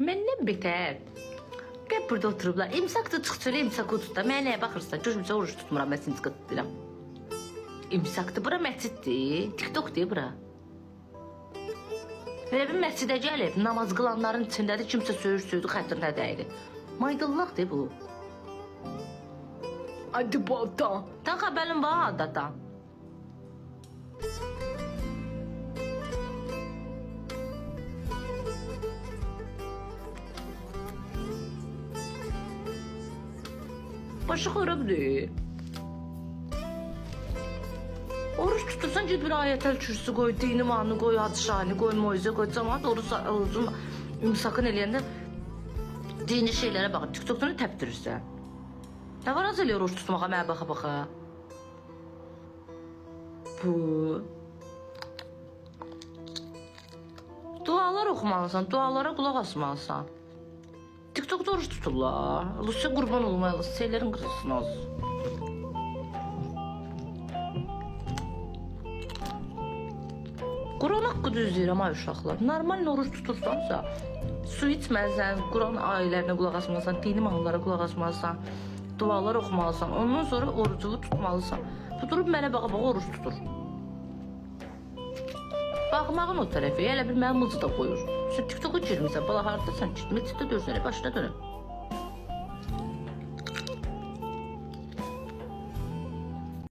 Məndən betər. Gəl burada oturublar. İmsak da çıxır, imsak tut da. Mənə nəyə baxırsan? Görmüsən oruç tutmuram, mən imsak tuturam. İmsakdır, bura məsciddir. TikTokdur bura. Elə bir məscidə gəlib, namaz qılanların içindədir, kimsə söyür söydü, xətrinə dəydi. Maydallaqdır bu. Hadi bata. Tan xəbərin var adatan. Başı xarabdır. Oruç tutursan bir ayetel kürsü koy, dini manı koy, hadişani koy, moize koy, cemaat oruç orucun imsakın eləyəndə dini şeylərə bax, TikTokdan təpdirirsən. Nə var az eləyir oruç tutmağa mənə baxa baxa. Bu. Dualar oxumalısan, dualara qulaq asmalısan. TikTokda oruç tuturlar. Lucia qurban olmalı, şeylərin qırılsın az. Quran haqqı düz deyirəm ay uşaqlar. Normal oruç tutursansa, su içməlisən, Quran ayələrinə qulaq asmalısan, dini mahnılara qulaq asmalısan, dualar oxumalısan. Ondan sonra orucunu tutmalısan. Bu durub mənə baxa-baxa oruç tutur. Baxmağın o tərəfi, elə bir mənim mızı da qoyur. Sən TikToka girmisən, bala hardasan? Meçiddə dörsənə başına dönüm.